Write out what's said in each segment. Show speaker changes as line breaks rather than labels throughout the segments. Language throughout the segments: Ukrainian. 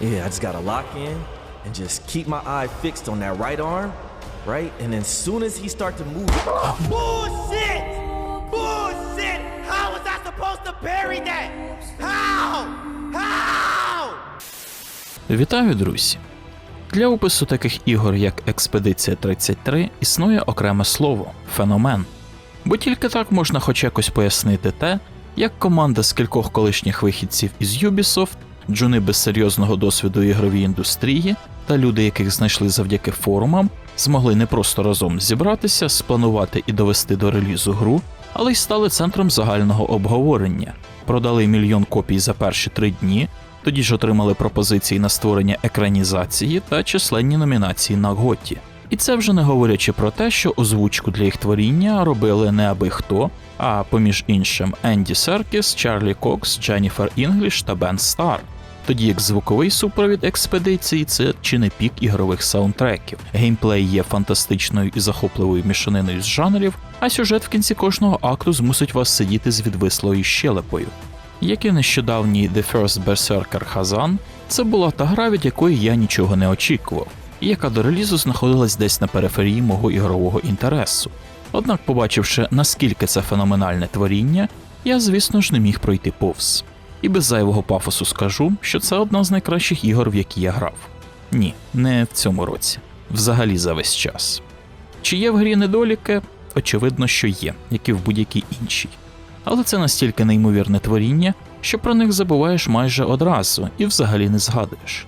Yeah, I just gotta lock in and just keep my eye fixed on that right arm, right? And then soon as he start to move,
Bullshit! Bullshit! How was I supposed to bury that? How? How?
Вітаю, друзі! Для опису таких ігор, як Експедиція 33, існує окреме слово феномен. Бо тільки так можна хоч якось пояснити те, як команда з кількох колишніх вихідців із Ubisoft, джуни без серйозного досвіду ігровій індустрії та люди, яких знайшли завдяки форумам, змогли не просто разом зібратися, спланувати і довести до релізу гру, але й стали центром загального обговорення, продали мільйон копій за перші три дні, тоді ж отримали пропозиції на створення екранізації та численні номінації на Готі. І це вже не говорячи про те, що озвучку для їх творіння робили не аби хто, а поміж іншим Енді Серкіс, Чарлі Кокс, Дженніфер Інгліш та Бен Стар. Тоді як звуковий супровід експедиції це чи не пік ігрових саундтреків. Геймплей є фантастичною і захопливою мішаниною з жанрів, а сюжет в кінці кожного акту змусить вас сидіти з відвислою щелепою. Як і нещодавній The First Berserker Hazan, це була та гра, від якої я нічого не очікував, і яка до релізу знаходилась десь на периферії мого ігрового інтересу. Однак, побачивши, наскільки це феноменальне творіння, я, звісно ж, не міг пройти повз. І без зайвого пафосу скажу, що це одна з найкращих ігор, в які я грав. Ні, не в цьому році, взагалі за весь час. Чи є в грі недоліки? Очевидно, що є, як і в будь-якій іншій. Але це настільки неймовірне творіння, що про них забуваєш майже одразу і взагалі не згадуєш.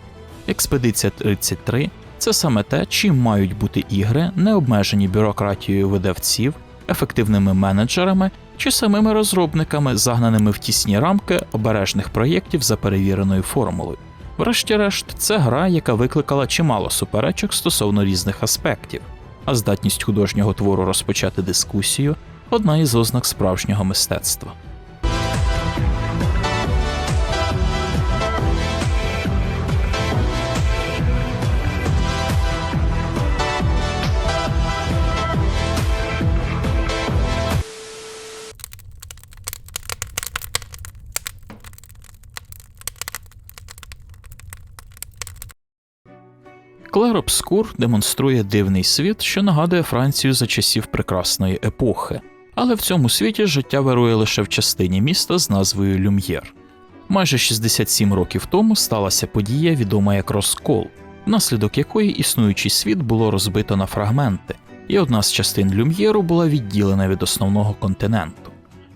Експедиція 33 це саме те, чим мають бути ігри, не обмежені бюрократією видавців, ефективними менеджерами чи самими розробниками, загнаними в тісні рамки обережних проєктів за перевіреною формулою. Врешті-решт, це гра, яка викликала чимало суперечок стосовно різних аспектів, а здатність художнього твору розпочати дискусію одна із ознак справжнього мистецтва. Клер Обскур демонструє дивний світ, що нагадує Францію за часів прекрасної епохи, але в цьому світі життя вирує лише в частині міста з назвою Люм'єр. Майже 67 років тому сталася подія, відома як розкол, внаслідок якої існуючий світ було розбито на фрагменти, і одна з частин Люм'єру була відділена від основного континенту.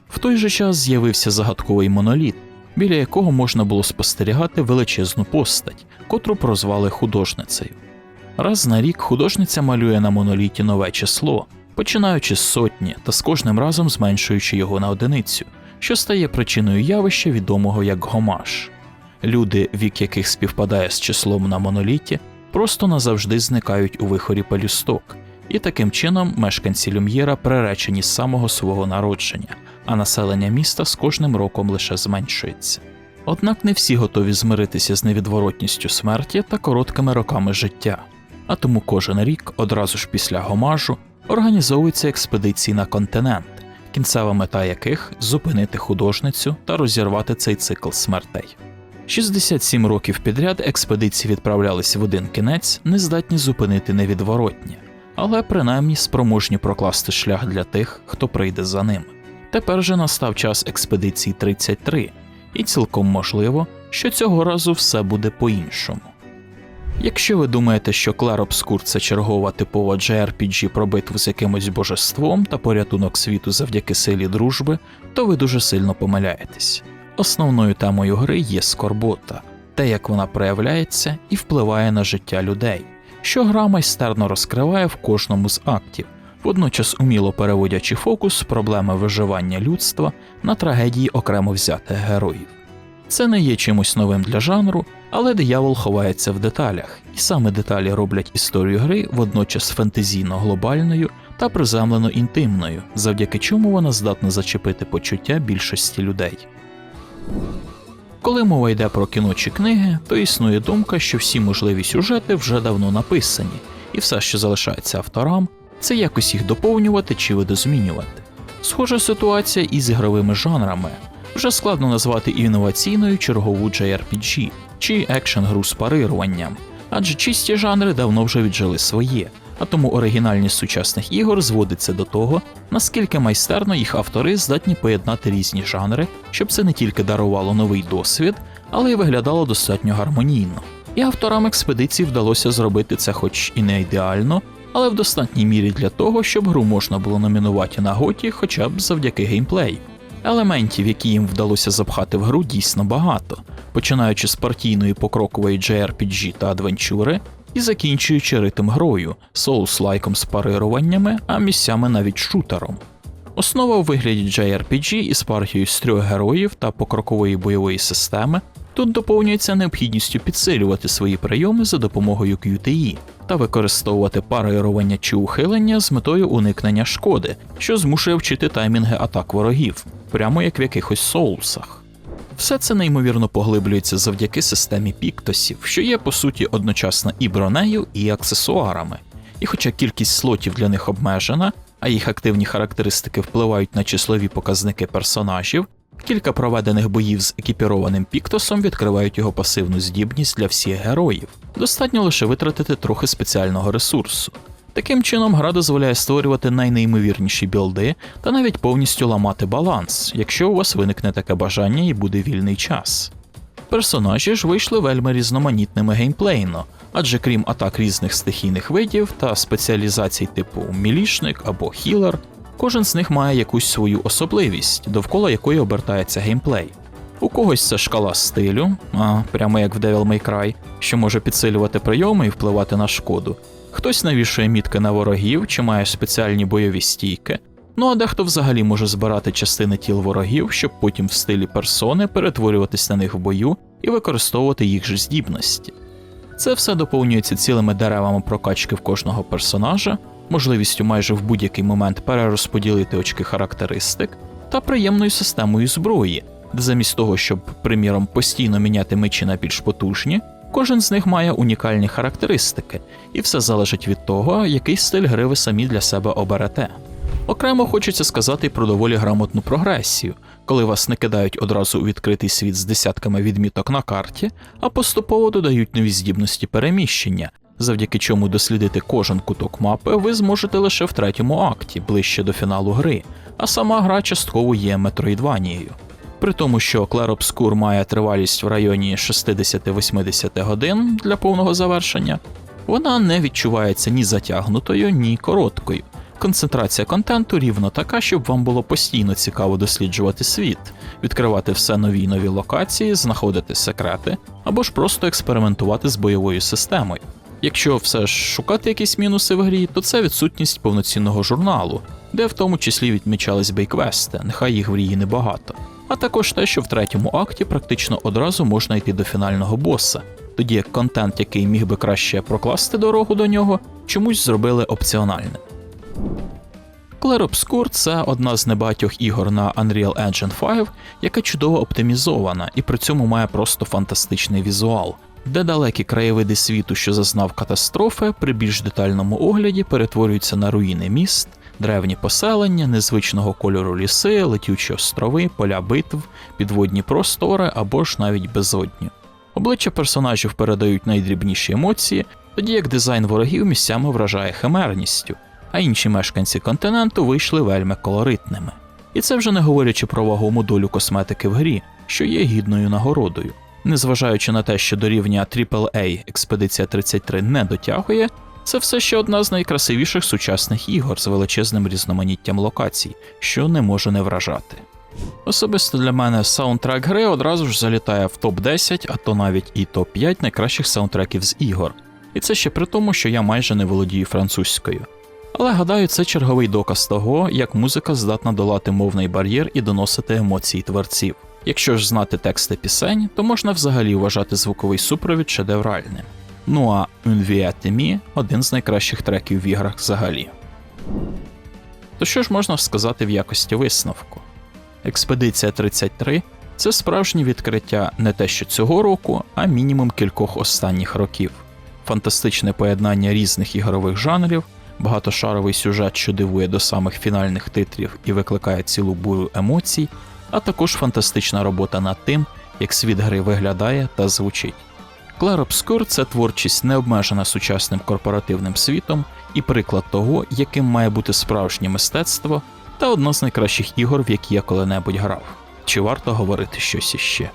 В той же час з'явився загадковий моноліт, біля якого можна було спостерігати величезну постать, котру прозвали художницею. Раз на рік художниця малює на моноліті нове число, починаючи з сотні та з кожним разом зменшуючи його на одиницю, що стає причиною явища відомого як гомаж. Люди, вік яких співпадає з числом на моноліті, просто назавжди зникають у вихорі пелюсток, і таким чином мешканці Люм'єра приречені з самого свого народження, а населення міста з кожним роком лише зменшується. Однак не всі готові змиритися з невідворотністю смерті та короткими роками життя, а тому кожен рік, одразу ж після гомажу, організовуються експедиції на континент, кінцева мета яких зупинити художницю та розірвати цей цикл смертей. 67 років підряд експедиції відправлялись в один кінець, не здатні зупинити невідворотнє, але принаймні спроможні прокласти шлях для тих, хто прийде за ними. Тепер же настав час експедиції 33, і цілком можливо, що цього разу все буде по-іншому. Якщо ви думаєте, що Клер Обскур це чергова типова JRPG про битву з якимось божеством та порятунок світу завдяки силі дружби, то ви дуже сильно помиляєтесь. Основною темою гри є скорбота, те, як вона проявляється і впливає на життя людей, що гра майстерно розкриває в кожному з актів, водночас уміло переводячи фокус з проблеми виживання людства на трагедії окремо взятих героїв. Це не є чимось новим для жанру, але диявол ховається в деталях, і саме деталі роблять історію гри водночас фентезійно глобальною та приземлено інтимною, завдяки чому вона здатна зачепити почуття більшості людей. Коли мова йде про кіно чи книги, то існує думка, що всі можливі сюжети вже давно написані, і все, що залишається авторам, це якось їх доповнювати чи видозмінювати. Схожа ситуація і з ігровими жанрами. Вже складно назвати інноваційною чергову JRPG, чи екшен гру з парируванням, адже чисті жанри давно вже віджили своє, а тому оригінальність сучасних ігор зводиться до того, наскільки майстерно їх автори здатні поєднати різні жанри, щоб це не тільки дарувало новий досвід, але й виглядало достатньо гармонійно. І авторам експедиції вдалося зробити це, хоч і не ідеально, але в достатній мірі для того, щоб гру можна було номінувати на готі хоча б завдяки геймплею. Елементів, які їм вдалося запхати в гру, дійсно багато, починаючи з партійної покрокової JRPG та адвенчури і закінчуючи ритм грою, соус-лайком з парируваннями, а місцями навіть шутером. Основа у вигляді JRPG із партією з трьох героїв та покрокової бойової системи тут доповнюється необхідністю підсилювати свої прийоми за допомогою QTE та використовувати парирування чи ухилення з метою уникнення шкоди, що змушує вчити таймінги атак ворогів, прямо як в якихось соусах. Все це неймовірно поглиблюється завдяки системі піктосів, що є по суті одночасно і бронею, і аксесуарами. І хоча кількість слотів для них обмежена, а їх активні характеристики впливають на числові показники персонажів, кілька проведених боїв з екіпірованим піктосом відкривають його пасивну здібність для всіх героїв. Достатньо лише витратити трохи спеціального ресурсу. Таким чином, гра дозволяє створювати найнеймовірніші білди та навіть повністю ламати баланс, якщо у вас виникне таке бажання і буде вільний час. Персонажі ж вийшли вельми різноманітними геймплейно, адже крім атак різних стихійних видів та спеціалізацій типу мілішник або хілер, кожен з них має якусь свою особливість, довкола якої обертається геймплей. У когось це шкала стилю, а прямо як в Devil May Cry, що може підсилювати прийоми і впливати на шкоду. Хтось навішує мітки на ворогів чи має спеціальні бойові стійки. Ну а дехто взагалі може збирати частини тіл ворогів, щоб потім в стилі персони перетворюватись на них в бою і використовувати їх же здібності. Це все доповнюється цілими деревами прокачки в кожного персонажа, можливістю майже в будь-який момент перерозподілити очки характеристик та приємною системою зброї, де замість того, щоб, приміром, постійно міняти мечі на більш потужні, кожен з них має унікальні характеристики, і все залежить від того, який стиль гри ви самі для себе оберете. Окремо хочеться сказати про доволі грамотну прогресію, коли вас не кидають одразу у відкритий світ з десятками відміток на карті, а поступово додають нові здібності переміщення, завдяки чому дослідити кожен куток мапи ви зможете лише в третьому акті, ближче до фіналу гри, а сама гра частково є метроїдванією. При тому, що Clair Obscur має тривалість в районі 60-80 годин для повного завершення, вона не відчувається ні затягнутою, ні короткою. Концентрація контенту рівно така, щоб вам було постійно цікаво досліджувати світ, відкривати все нові й нові локації, знаходити секрети або ж просто експериментувати з бойовою системою. Якщо все ж шукати якісь мінуси в грі, то це відсутність повноцінного журналу, де в тому числі відмічались бейквести, нехай їх в грі небагато. А також те, що в третьому акті практично одразу можна йти до фінального боса, тоді як контент, який міг би краще прокласти дорогу до нього, чомусь зробили опціональним. Clair Obscur – це одна з небагатьох ігор на Unreal Engine 5, яка чудово оптимізована і при цьому має просто фантастичний візуал, де далекі краєвиди світу, що зазнав катастрофи, при більш детальному огляді перетворюються на руїни міст, древні поселення, незвичного кольору ліси, летючі острови, поля битв, підводні простори або ж навіть безодню. Обличчя персонажів передають найдрібніші емоції, тоді як дизайн ворогів місцями вражає химерністю, а інші мешканці континенту вийшли вельми колоритними. І це вже не говорячи про вагому долю косметики в грі, що є гідною нагородою. Незважаючи на те, що до рівня AAA Експедиція 33 не дотягує, це все ще одна з найкрасивіших сучасних ігор з величезним різноманіттям локацій, що не може не вражати. Особисто для мене саундтрек гри одразу ж залітає в топ-10, а то навіть і топ-5 найкращих саундтреків з ігор. І це ще при тому, що я майже не володію французькою. Але гадаю, це черговий доказ того, як музика здатна долати мовний бар'єр і доносити емоції творців. Якщо ж знати тексти пісень, то можна взагалі вважати звуковий супровід шедевральним. Ну а «Un Vie à T'aimer» – один з найкращих треків в іграх взагалі. То що ж можна сказати в якості висновку? Експедиція 33 це справжнє відкриття не те що цього року, а мінімум кількох останніх років. Фантастичне поєднання різних ігрових жанрів, багатошаровий сюжет, що дивує до самих фінальних титрів і викликає цілу бурю емоцій, а також фантастична робота над тим, як світ гри виглядає та звучить. Clair Obscur – це творчість не обмежена сучасним корпоративним світом і приклад того, яким має бути справжнє мистецтво та одна з найкращих ігор, в які я коли-небудь грав. Чи варто говорити щось іще?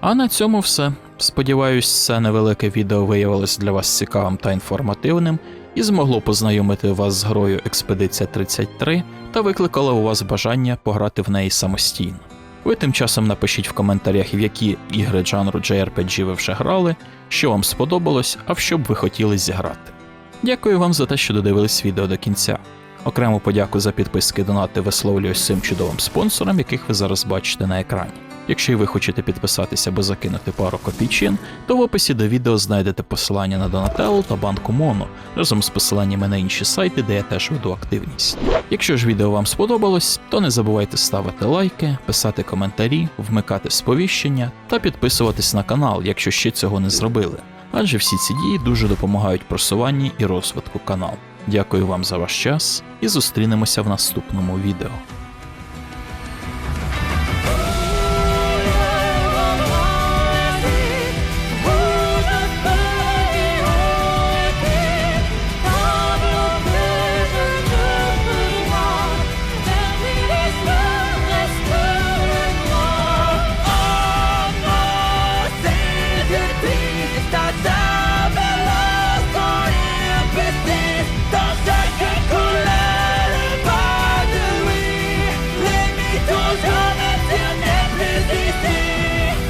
А на цьому все. Сподіваюсь, це невелике відео виявилось для вас цікавим та інформативним і змогло познайомити вас з грою Експедиція 33 та викликало у вас бажання пограти в неї самостійно. Ви тим часом напишіть в коментарях, в які ігри жанру JRPG ви вже грали, що вам сподобалось, а в що б ви хотіли зіграти. Дякую вам за те, що додивились відео до кінця. Окрему подяку за підписки донати висловлюю цим чудовим спонсорам, яких ви зараз бачите на екрані. Якщо і ви хочете підписатися або закинути пару копійчин, то в описі до відео знайдете посилання на Donatello та банку Моно разом з посиланнями на інші сайти, де я теж веду активність. Якщо ж відео вам сподобалось, то не забувайте ставити лайки, писати коментарі, вмикати сповіщення та підписуватись на канал, якщо ще цього не зробили. Адже всі ці дії дуже допомагають просуванні і розвитку каналу. Дякую вам за ваш час і зустрінемося в наступному відео.